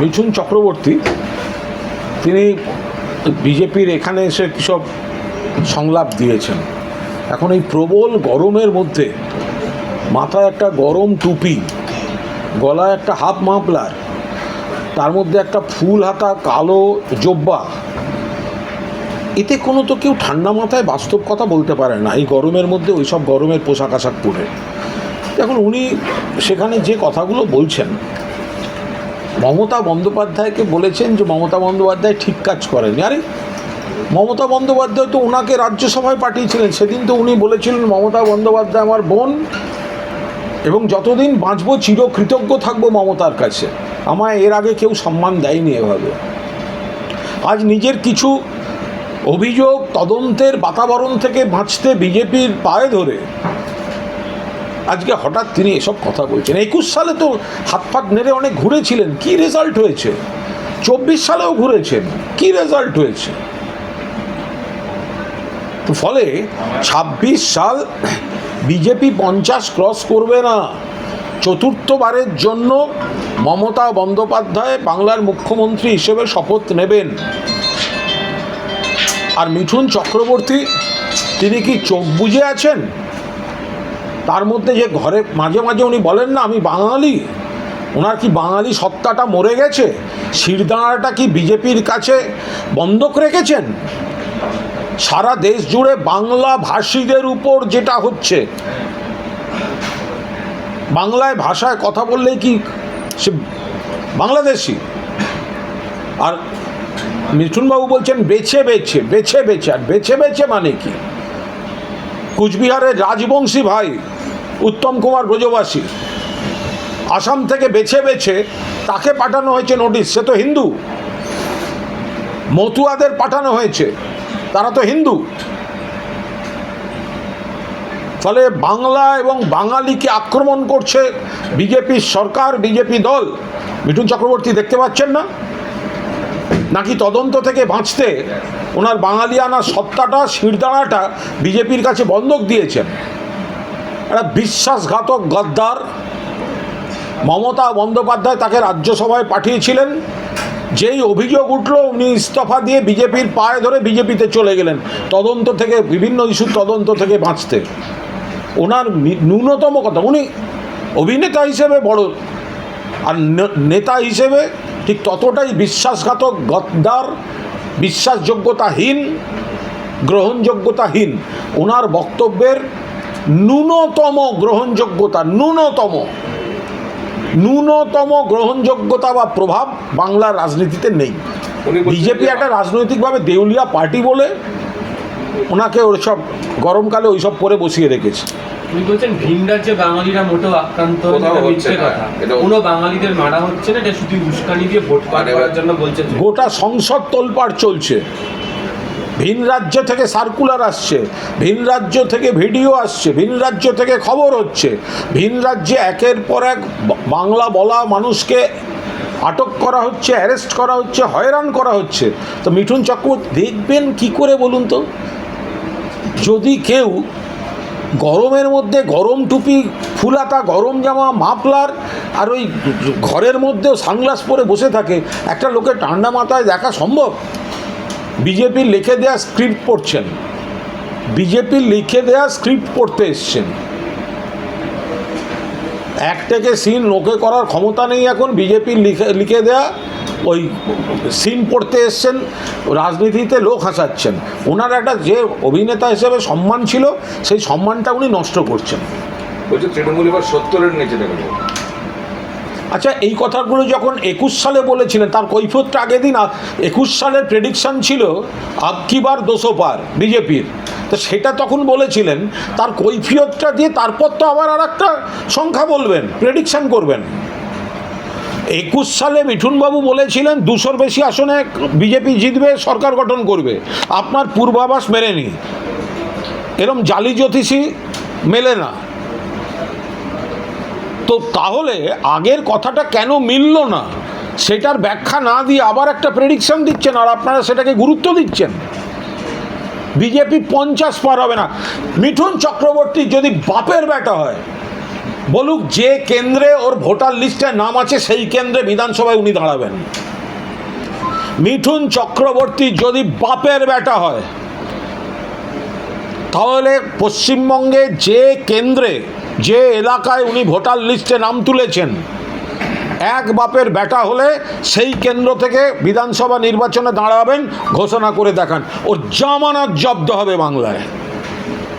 মিঠুন চক্রবর্তী, তিনি বিজেপির এখানে এসে সব সংলাপ দিয়েছেন। এখন এই প্রবল গরমের মধ্যে মাথায় একটা গরম টুপি, গলায় একটা হাফ মাফলার, তার মধ্যে একটা ফুল হাতা কালো জব্বা, এতে কোনো তো কেউ ঠান্ডা মাথায় বাস্তব কথা বলতে পারে না, এই গরমের মধ্যে ওই সব গরমের পোশাক আশাক পরে। এখন উনি সেখানে যে কথাগুলো বলছেন মমতা বন্দ্যোপাধ্যায়কে বলেছেন যে মমতা বন্দ্যোপাধ্যায় ঠিক কাজ করেনি আরে, মমতা বন্দ্যোপাধ্যায় তো ওনাকে রাজ্যসভায় পাঠিয়েছিলেন। সেদিন তো উনি বলেছিলেন, মমতা বন্দ্যোপাধ্যায় আমার বোন এবং যতদিন বাঁচবো চিরকৃতজ্ঞ থাকব মমতার কাছে। আমায় এর আগে কেউ সম্মান দেয়নি এভাবে। আজ নিজের কিছু অভিযোগ তদন্তের বাতাবরণ থেকে বাঁচতে বিজেপির পায়ে ধরে আজকে হঠাৎ তিনি এসব কথা বলছেন। একুশ সালে তো হাত ফাত নেড়ে অনেক ঘুরেছিলেন। কি রেজাল্ট হয়েছে? চব্বিশ সালেও ঘুরেছেন। কি রেজাল্ট হয়েছে? তো ফলে ছাব্বিশ সাল বিজেপি পঞ্চাশ ক্রস করবে না। চতুর্থবারের জন্য মমতা বন্দ্যোপাধ্যায় বাংলার মুখ্যমন্ত্রী হিসেবে শপথ নেবেন। আর মিঠুন চক্রবর্তী, তিনি কি চোখ বুজে আছেন? তার মধ্যে যে ঘরে মাঝে মাঝে উনি বলেন না, আমি বাঙালি। ওনার কি বাঙালি সত্তাটা মরে গেছে? শিরদাঁড়াটা কি বিজেপির কাছে বন্ধক রেখেছেন? সারা দেশ জুড়ে বাংলা ভাষীদের উপর যেটা হচ্ছে, বাংলায় ভাষায় কথা বললেই কি সে বাংলাদেশি? আর মিঠুনবাবু বলছেন, বেছে বেছে বেছে বেছে। আর বেছে বেছে মানে কি? কুচবিহারের রাজবংশী ভাই উত্তম কুমার ব্রজবাসী। আসাম থেকে বেছে বেছে তাকে পাঠানো হয়েছে নোটিশ সে তো হিন্দু। মতুয়াদের পাঠানো হয়েছে। তারা তো হিন্দু। ফলে বাংলা এবং বাঙালিকে আক্রমণ করছে বিজেপির সরকার, বিজেপি দল। মিঠুন চক্রবর্তী দেখতে পাচ্ছেন না? নাকি তদন্ত থেকে বাঁচতে ওনার বাঙালিয়ানা সত্তাটা, শিরদাঁড়াটা বিজেপির কাছে বন্ধক দিয়েছেন? একটা বিশ্বাসঘাতক গদ্দার মমতা বন্দ্যোপাধ্যায় তাকে রাজ্যসভায় পাঠিয়েছিলেন। যেই অভিযোগ উঠল, উনি ইস্তফা দিয়ে বিজেপির পায়ে ধরে বিজেপিতে চলে গেলেন। তদন্ত থেকে, বিভিন্ন ইস্যুর তদন্ত থেকে বাঁচতে। ওনার ন্যূনতম কথা, উনি অভিনেতা হিসেবে বড়। আর নেতা হিসেবে ঠিক ততটাই বিশ্বাসঘাতক গদ্দার, বিশ্বাসযোগ্যতাহীন, গ্রহণযোগ্যতাহীন। ওনার বক্তব্যের ন্যূনতম গ্রহণযোগ্যতা ন্যূনতম। ন্যূনতম গ্রহণযোগ্যতা বা প্রভাব বাংলার রাজনীতিতে নেই। বিজেপি একটা রাজনৈতিকভাবে দেউলিয়া পার্টি বলে ওনাকে ওইসব গরমকালে ওইসব করে বসিয়ে রেখেছে। উনি বলছেন ভিন রাজ্যে বাঙালিরা মোটেও আক্রান্ত হচ্ছে। কথা। কোনো বাঙালিদের মারা হচ্ছে না এটা শুধু উস্কানি দিয়ে ভোট পার মানে জন্য বলছেন। গোটা সংসদ তোলপাড় চলছে। ভিন রাজ্য থেকে সার্কুলার আসছে, ভিন রাজ্য থেকে ভিডিও আসছে, ভিন রাজ্য থেকে খবর হচ্ছে, ভিন রাজ্যে একের পর এক বাংলা বলা মানুষকে আটক করা হচ্ছে, অ্যারেস্ট করা হচ্ছে, হয়রান করা হচ্ছে। তো মিঠুন চক্রবর্তী দেখবেন কি করে বলুন তো? যদি কেউ গরমের মধ্যে গরম টুপি ফুলাতা, গরম জামা, মাফলার আর ওই ঘরের মধ্যেও সানগ্লাস পরে বসে থাকে, একটা লোকের ঠান্ডা মাথায় দেখা সম্ভব? বিজেপির লিখে দেওয়া স্ক্রিপ্ট পড়ছেন। বিজেপির লিখে দেওয়া স্ক্রিপ্ট পড়তে এসছেন। এক থেকে সিন লোকে করার ক্ষমতা নেই এখন বিজেপির লিখে লিখে দেয়া ওই সিন পড়তে এসছেন, রাজনীতিতে লোক হাসাচ্ছেন। ওনার একটা যে অভিনেতা হিসেবে সম্মান ছিল, সেই সম্মানটা উনি নষ্ট করছেন। বলছে তৃণমূল এবার সত্তরের নিচে যাবে। আচ্ছা এই কথাগুলো যখন একুশ সালে বলেছিলেন, তার কৈফিয়তটা আগে দিন একুশ সালের প্রেডিকশন ছিল আবকিবার দোষো পার, বিজেপির। তো সেটা তখন বলেছিলেন, তার কৈফিয়তটা দিয়ে তারপর তো আবার আর একটা সংখ্যা বলবেন প্রেডিকশান করবেন। একুশ সালে মিঠুনবাবু বলেছিলেন, দুশোর বেশি আসনে বিজেপি জিতবে, সরকার গঠন করবে। আপনার পূর্বাভাস মেলেনি। এরম জালি জ্যোতিষী মেলে না। তো তাহলে আগের কথাটা কেন মিলল না? সেটার ব্যাখ্যা না দিয়ে আবার একটা প্রেডিকশন দিচ্ছেন আর আপনারা সেটাকে গুরুত্ব দিচ্ছেন। বিজেপি পঞ্চাশ পার হবে না। মিঠুন চক্রবর্তী যদি বাপের বেটা হয়, বলুক যে কেন্দ্রে ওর ভোটার লিস্টে নাম আছে, সেই কেন্দ্রে বিধানসভায় উনি দাঁড়াবেন। মিঠুন চক্রবর্তী যদি বাপের বেটা হয়, তাহলে পশ্চিমবঙ্গে যে কেন্দ্রে যে এলাকায় উনি ভোটার লিস্টে নাম তুলেছেন, এক বাপের বেটা হলে সেই কেন্দ্র থেকে বিধানসভা নির্বাচনে দাঁড়াবেন, ঘোষণা করে দেখান। ওর জামানত জব্দ হবে বাংলায়।